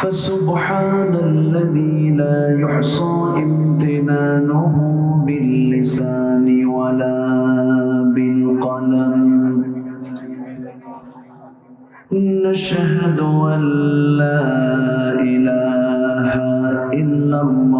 فسبحان الذي لا يحصى امتنانه باللسان ولا بالقلم. نشهد أن لا إله إلا الله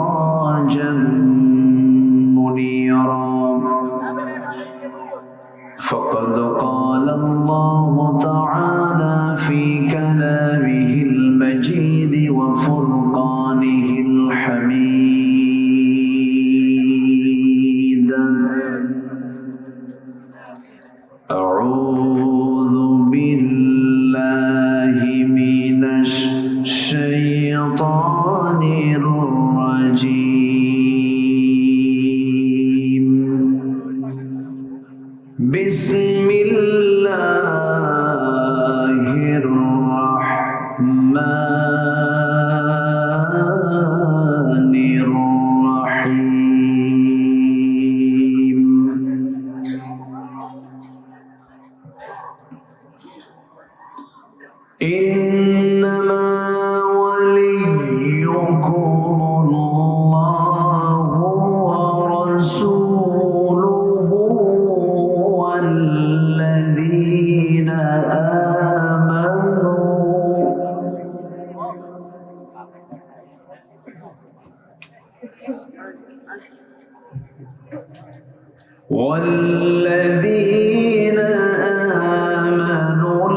الذين آمنوا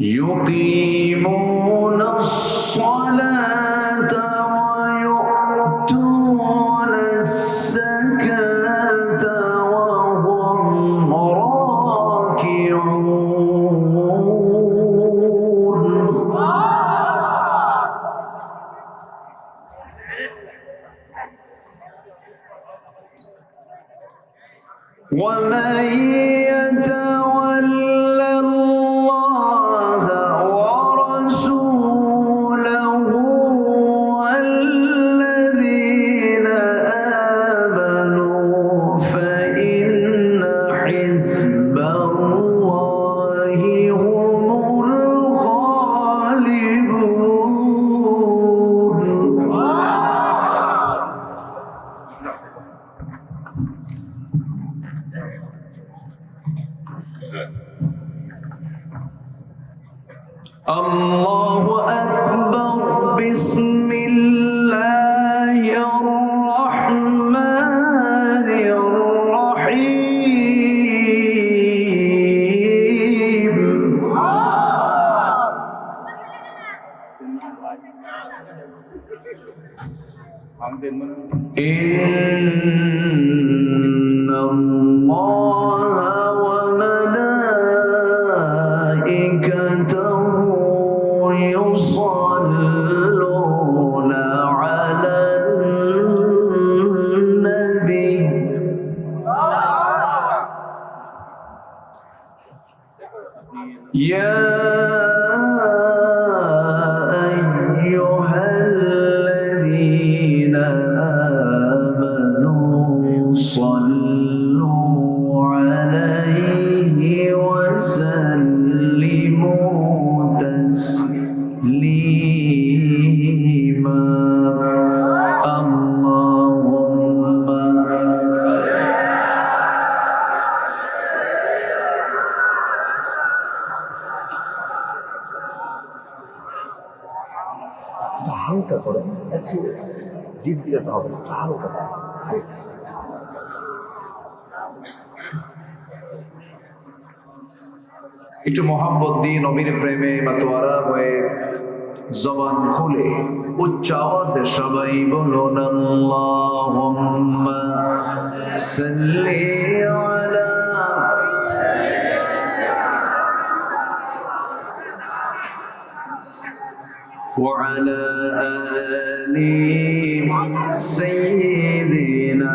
يقيمون الصلاة ويؤتون الزكاة وهم راكعون. ومن إن الله وملائكته করে ডিপ দিতে হবে হালকা করে। একটু মোহাম্মত দিয়ে নবীর প্রেমে মাতোয়ারা হয়ে জবান খুলে, উচ্চ আওয়াজে সবাই বলুন সাল্লি আলা وعلى آل سيدنا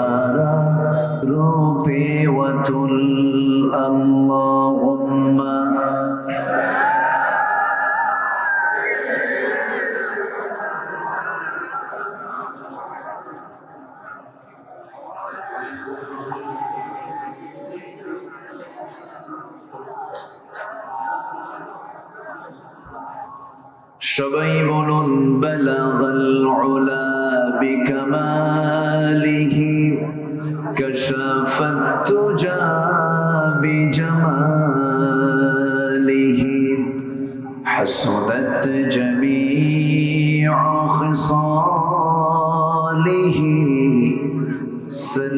সবাই বলুন বালাগাল উলা বিকামালিহি কাশাফাত তুজা বিজামালিহি حسنت جميع خصاله سلوا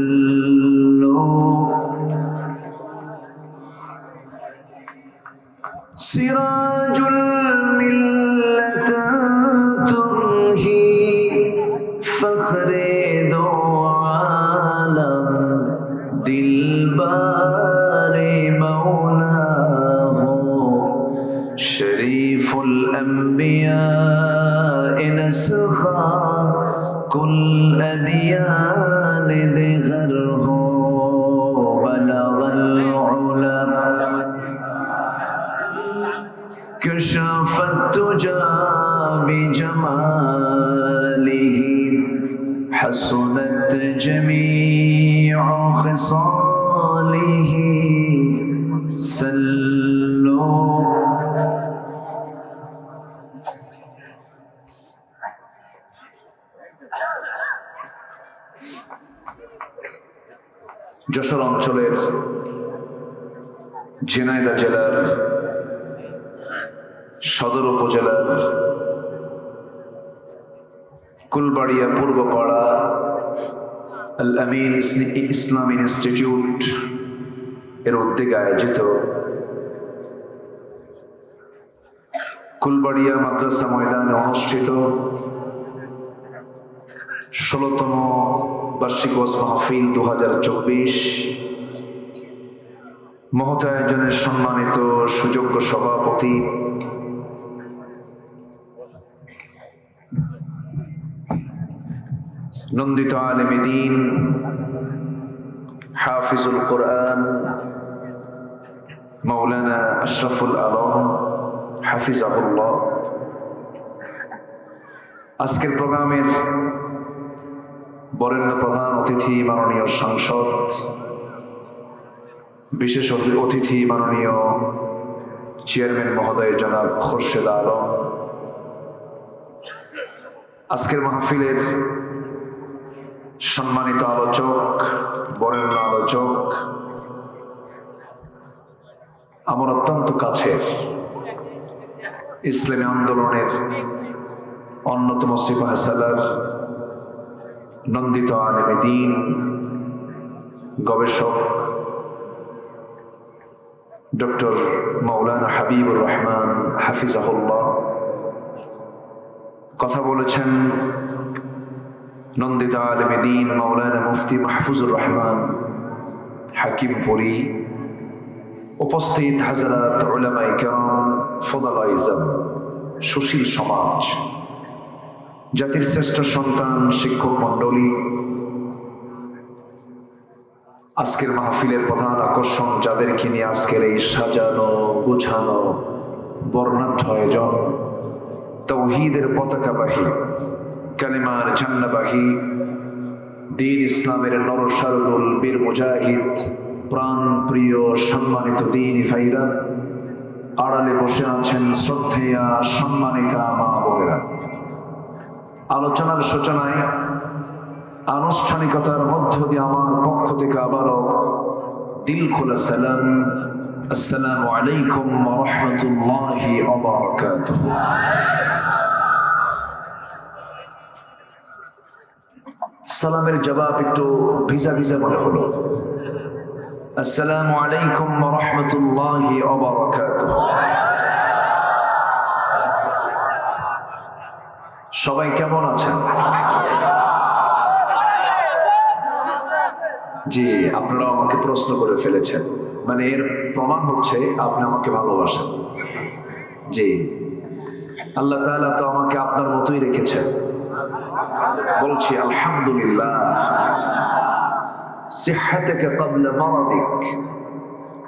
دلبار مولا ہو شریف الانبیاء نسخہ کل ادیان دے غر যশোর অঞ্চলের ঝিনাইদহ জেলার সদর উপজেলার কুলবাড়িয়া পূর্বপাড়া আল ইসলাম ইনস্টিটিউট এর উদ্যোগে আয়োজিত কুলবাড়িয়া মাদ্রাসা ময়দানে অনুষ্ঠিত ষোলতম বার্ষিক ওয়াজ মাহফিল দু হাজার চব্বিশ। মহত আয়োজনের সম্মানিত সুযোগ্য সভাপতি। নন্দিত আলেমে দিন, হাফিজুল কোরআন মৌলানা আশরাফুল আলম, হাফিজাহুল্লাহ। আজকের প্রোগ্রামের বরেণ্য প্রধান অতিথি মাননীয় সাংসদ, বিশেষ অতিথি মাননীয় চেয়ারম্যান মহোদয় জনাব খোরশেদ আলম। আজকের মাহফিলের সম্মানিত আলোচক, বরেণ্য আলোচক, আমার অত্যন্ত কাছের ইসলামী আন্দোলনের অন্যতম সিপাহ সালার নন্দিত আলেমে দিন, গবেষক ডক্টর মৌলানা হাবিবুর রহমান হাফিজাহুল্লাহ। কথা বলেছেন নন্দিত আলমে দিন মৌলানা মুফতি মাহফুজুর রহমান হাকিমপুরি উপস্থিত হাজারাত উলামাই কেরাম ফদালাইজম সুশীল সমাজ। জাতির শ্রেষ্ঠ সন্তান, শিক্ষক মণ্ডলী। আজকের মাহফিলের প্রধান আকর্ষণ যাদেরকে নিয়ে আজকের এই সাজানো, গোছানো, বর্ণাঢ্য আয়োজন, তৌহিদের পতাকাবাহী, কালিমার জান্নাবাহী দিন ইসলামের নরসারদুল বীর মুজাহিদ প্রাণ প্রিয় সম্মানিত দিন ভাইরা, আড়ালে বসে আছেন শ্রদ্ধেয়া সম্মানিতা মা বোনেরা। আলোচনার সূচনায় আনুষ্ঠানিকতার মধ্য দিয়ে আমার পক্ষ থেকে আবারও দিল খোলা সালাম। আসসালামু আলাইকুম রহমতুল্লাহি সালামের জবাব একটু ভিজা ভিজা মনে হলো। আসসালামু আলাইকুম রহমতুল্লাহি অবরাকাতুহু সবাই কেমন আছেন? জি আপনারা আমাকে প্রশ্ন করে ফেলেছেন। মানে এর প্রমাণ হচ্ছে আপনি আমাকে ভালোবাসেন। জি। আল্লাহ তাআলা তো আমাকে আপনার মতোই রেখেছেন। বলছি, আলহামদুলিল্লাহ।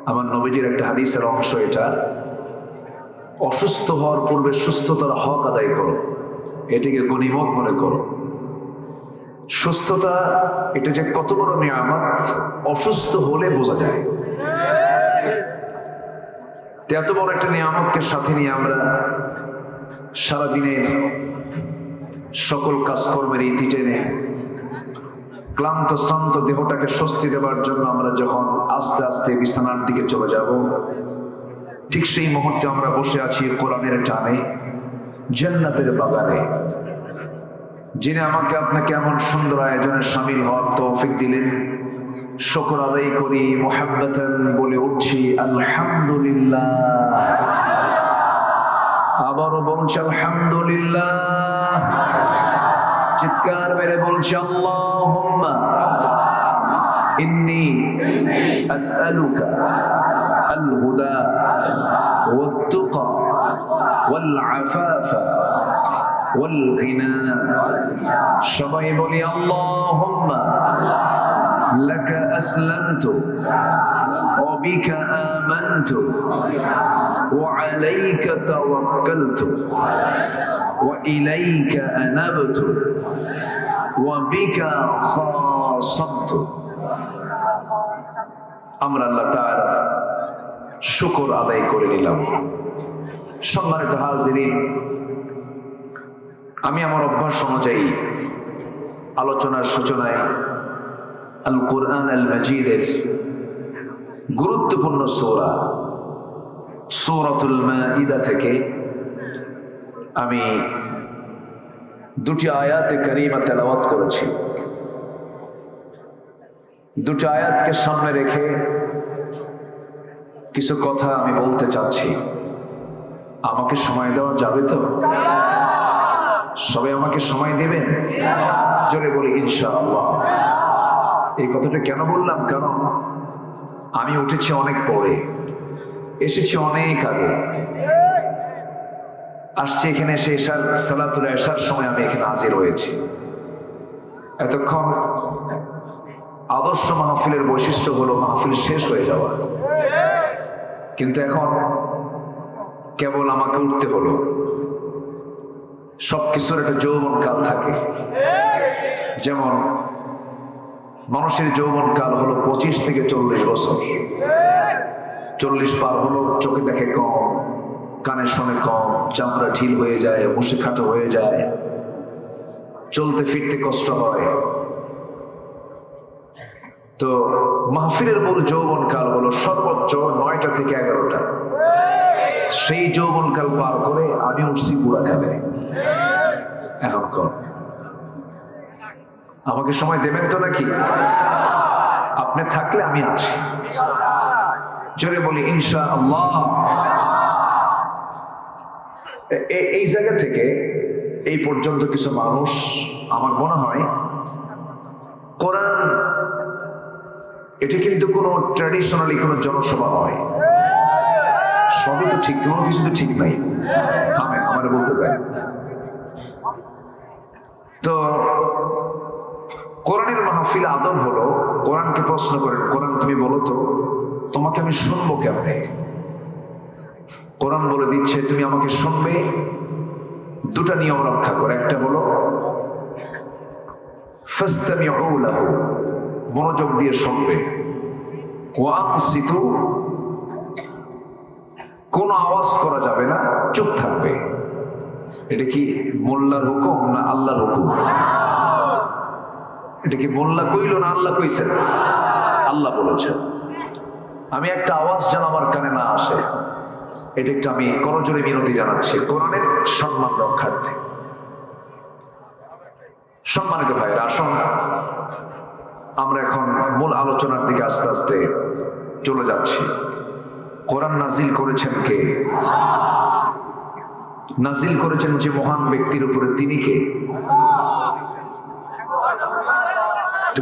আমার নবীজির একটা হাদিসের অংশ এটা। অসুস্থ হওয়ার পূর্বে সুস্থতার হক আদায় করো। এটিকে গনিমত মনে করো। সুস্থতা, এটা যে কত বড় নিয়ামত, অসুস্থ হলে বোঝা যায়। এত বড় একটা নিয়ামতকে সাথে নিয়ে আমরা সারাদিনের সকল কাজকর্মের ইতি টেনে ক্লান্ত, শ্রান্ত দেহটাকে স্বস্তি দেওয়ার জন্য আমরা যখন আস্তে আস্তে বিছানার দিকে চলে যাব, ঠিক সেই মুহূর্তে আমরা বসে আছি কোরআনের টানে। জান্নাতের বাগানে। যিনি আমাকে আপনাকে এমন সুন্দর আয়োজনে সামিল হওয়ার তৌফিক দিলেন, শকর আদায় করি মোহাম্মত বলে উঠছি, আলহামদুলিল্লাহ। আবারও বলছি, আলহামদুলিল্লাহ। চিৎকার মেরে বলছি আল্লাহ ইন্নি আল হুদা ওয়াত তুকা والعفاف والغنى সবাই বলি আল্লাহুম্মা لك أسلمت وبك آمنت وعليك توكلت وإليك أنبت وبك خاصمت আমরা আল্লাহ তাআলা শুকর আদায় করে নিলাম সম্মানিত হাজিরিন, আমি আমার অভ্যাস অনুযায়ী আলোচনার সূচনায় আল কোরআন আল মজিদের গুরুত্বপূর্ণ সোরা, সৌরাতুল মাইদা থেকে আমি দুটি আয়াতে করিমা তেলাওয়াত করেছি। দুটি আয়াতকে সামনে রেখে কিছু কথা আমি বলতে চাচ্ছি। আমাকে সময় দেওয়া যাবে তো? সবাই আমাকে সময় দেবেন জোরে বলি, ইনশাআল্লাহ। এই কথাটা কেন বললাম? কারণ আমি উঠেছি অনেক পরে। এসেছি অনেক আগে। আসছি এখানে এসে এসার, সালাতুল এসার সময় আমি এখানে হাজির হয়েছি। এতক্ষণ আদর্শ মাহফিলের বৈশিষ্ট্য হলো মাহফিল শেষ হয়ে যাওয়া। কিন্তু এখন কেবল আমাকে উঠতে হলো। সব কিছুর একটা যৌবন কাল থাকে। যেমন, মানুষের যৌবন কাল হলো পঁচিশ থেকে চল্লিশ বছর। চল্লিশ পার হলো চোখে দেখে কম, কানে শোনে কম, চামড়া ঢিল হয়ে যায় বসে খাটো হয়ে যায়। চলতে ফিরতে কষ্ট হয়। তো মাহফিলের মূল যৌবন কাল হলো সর্বোচ্চ নয়টা থেকে এগারোটা। সেই যৌবনকাল পার করে আমি উঠছি বুড়াখানে এখন কর। আমাকে সময় দেবেন তো নাকি? আপনি থাকলে আমি আছি। জোরে বলি ইনশা আল্লাহ এই জায়গা থেকে এই পর্যন্ত কিছু মানুষ, আমার মনে হয়, কোরআন, এটি কিন্তু কোনো ট্র্যাডিশনালি কোনো জনসভা নয়। সবই তো ঠিক, কোনো কিছু তো ঠিক নাই। থামেন আমার বলতে দেয় তো, কোরআনের মাহফিল আদব হলো, কোরআনকে প্রশ্ন করেন, কোরআন, তুমি বলো তো, তোমাকে আমি শুনব কেমনে? কোরআন বলে দিচ্ছে, তুমি আমাকে শুনবে? দুটা নিয়ম রক্ষা করে, একটা ফাস্তামিউ মনোযোগ দিয়ে শুনবে। ওয়া কোনো আওয়াজ করা যাবে না, চুপ থাকবে। এটা কি মোল্লার হুকুম না আল্লাহর হুকুম? এটা কি মোল্লা কইল না আল্লাহ কইছেন? আল্লাহ বলেছেন। আমি একটা আওয়াজ যেন আমার কানে না আসে, এটা একটু আমি করজোরে মিনতি জানাচ্ছি, কোরআনের সম্মান রক্ষার্থে। সম্মানিত ভাইয়ের, আসুন, আমরা এখন মূল আলোচনার দিকে আস্তে আস্তে চলে যাচ্ছি। কোরআন নাজিল করেছেন কে? নাজিল করেছেন যে মহান ব্যক্তির উপরে তিনি কে?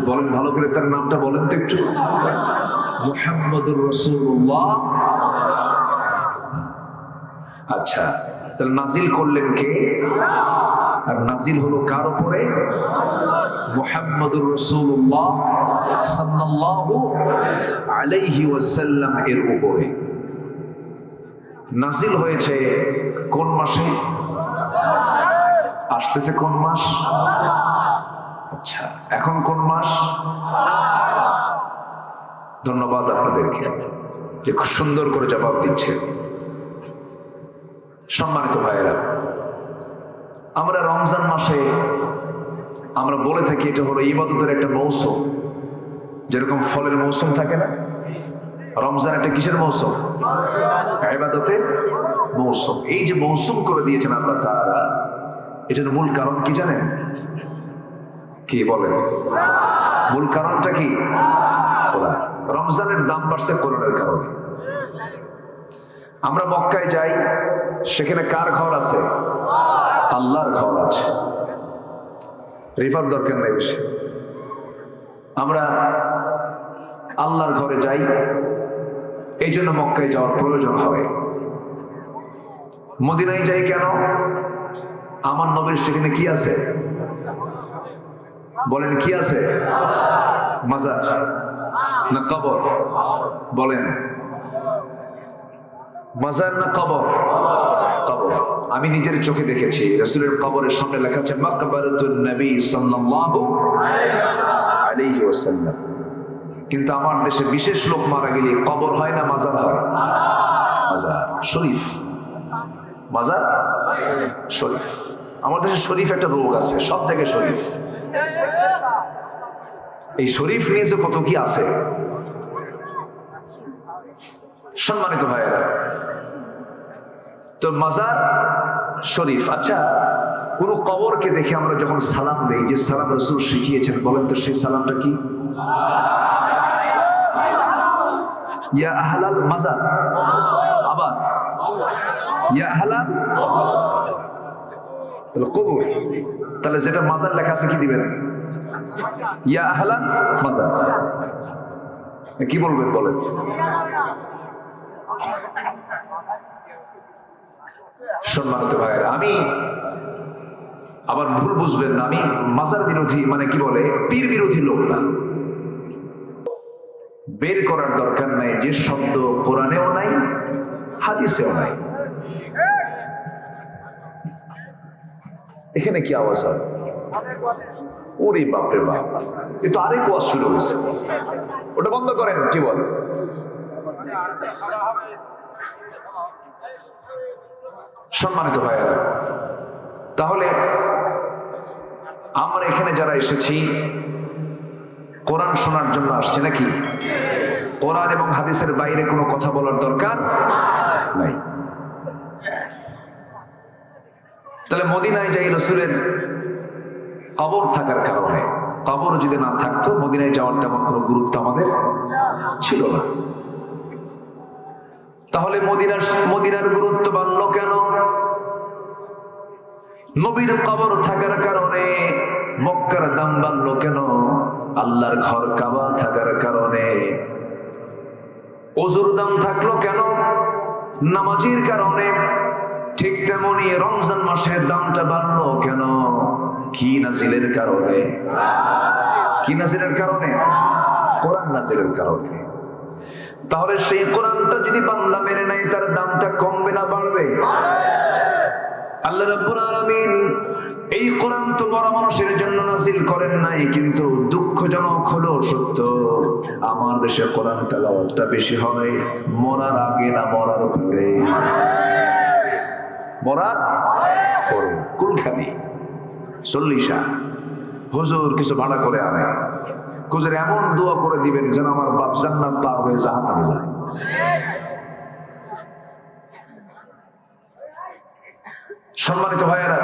বলেন ভালো করে তার নামটা বলেন তো একটু। আচ্ছা তাহলে নাজিল করলেন কে? আর নাজিল হলো কার উপরে? মুহাম্মদুর রসুল্লাহ সাল্লাল্লাহু আলাইহি ওয়াসাল্লাম এর উপরে। নাজিল হয়েছে কোন মাসে? আসতেছে কোন মাস? আচ্ছা এখন কোন মাস? ধন্যবাদ আপনাদেরকে যে খুব সুন্দর করে জবাব দিচ্ছে সম্মানিত ভাইয়েরা, আমরা রমজান মাসে আমরা বলে থাকি এটা হলো ইবাদতের একটা মৌসুম। যেরকম ফলের মৌসুম থাকে না? রমজান একটা কিসের মৌসুম? ইবাদতের মৌসুম। এই যে মৌসুম করে দিয়েছেন আল্লাহ তাআলা, এটার মূল কারণ কি জানেন? কি বলেন? মূল কারণটা কি? রমজানের দাম বাড়ছে কোরআনের কারণে। আমরা মক্কায় যাই, সেখানে কার ঘর আছে? আল্লাহর ঘর আছে। রিফার দরকার নেই বেশি। আমরা আল্লাহর ঘরে যাই এই জন্য মক্কায় যাওয়ার প্রয়োজন হবে। মদিনায় যাই কেন? আমার নবীর সেখানে কি আছে? বলেন, কি আছে? মাজার না কবর? বলেন, মাজার না কবর? কবর। আমি নিজের চোখে দেখেছি, রসুলের কবরের সামনে লেখা আছে, মাকবারতুন নবী সাল্লাল্লাহু আলাইহি ওয়াসাল্লাম। কিন্তু আমার দেশে বিশেষ লোক মারা গেলে কবর হয় না, মাজার হয়? মাজার, শরীফ। মাজার, শরীফ। আমার দেশে শরীফ একটা রোগ আছে, সব জায়গায় শরীফ। এই শরীফ নিয়ে যে কত কি আছে? সম্মানিত ভাইয়েরা, তো মাজার, শরীফ। আচ্ছা কোন কবরকে দেখে আমরা যখন সালাম দেই, যে সালাম রসুল শিখিয়েছেন, বলেন তো সেই সালামটা কি? ইয়া আহলাল মাজার আবার ইয়া আহলাল তাহলে কবর তাহলে যেটা মাজার লেখা আছে কি দিবেন ইয়া আহলান মাজার কি বলবেন বলেন সম্মানিত ভাইয়েরা, আমি আবার ভুল বুঝবেন না। আমি মাজার বিরোধী মানে কি বলে, পীর বিরোধী লোক না। বের করার দরকার নাই, যে শব্দ কোরআনেও নাই, হাদিসেও নাই। এখানে কি আওয়াজ হয়? ওরে বাপরে বাপ, এ তো আরেক ওয়াজ শুরু হয়েছে। ওটা বন্ধ করেন, কি বল? সম্মানিত ভাইয়েরা, তাহলে আমরা এখানে যারা এসেছি কোরআন শোনার জন্য আসছে নাকি? কোরআন এবং হাদিসের বাইরে কোনো কথা বলার দরকার নাই। তাহলে মদিনায় যাই রসুলের কবর থাকার কারণে, কবর যদি না থাকতো মদিনায় যাওয়ার তেমন কোনো গুরুত্ব আমাদের ছিল না। তাহলে মদিনার মদিনার গুরুত্ব বাড়লো কেন? নবীর কবর থাকার কারণে মক্কার দাম বাড়লো কেন? আল্লাহর ঘর কাবা থাকার কারণে। অজুর দাম থাকল কেন? নামাজির কারণে। ঠিক তেমনি রমজান মাসের দামটা বাড়লো কেন? কি নাজিলের কারণে? কি নাজিলের কারণে? কোরআন নাজিলের কারণে। তাহলে সেই কোরআনটা যদি বান্দা মেনে নেয়, তার দামটা কমবে না বাড়বে? আল্লাহ রাব্বুল আলামিন এই কোরআন তো বড় মানুষের জন্য নাসিল করেন নাই, কিন্তু দুঃখজনক হলো সত্য। আমার দেশে কোরআন তেলাওয়াতটা বেশি হয় মরার আগে না মরার পরে। মরার পরে। কুলখানি, চল্লিশা। হুজুর কিছু ভাড়া করে আনে। হুজুর এমন দোয়া করে দিবেন যেন আমার বাপ জান্নাত পার হয়ে জাহান্নামে যায়। সম্মানিত ভাইয়েরা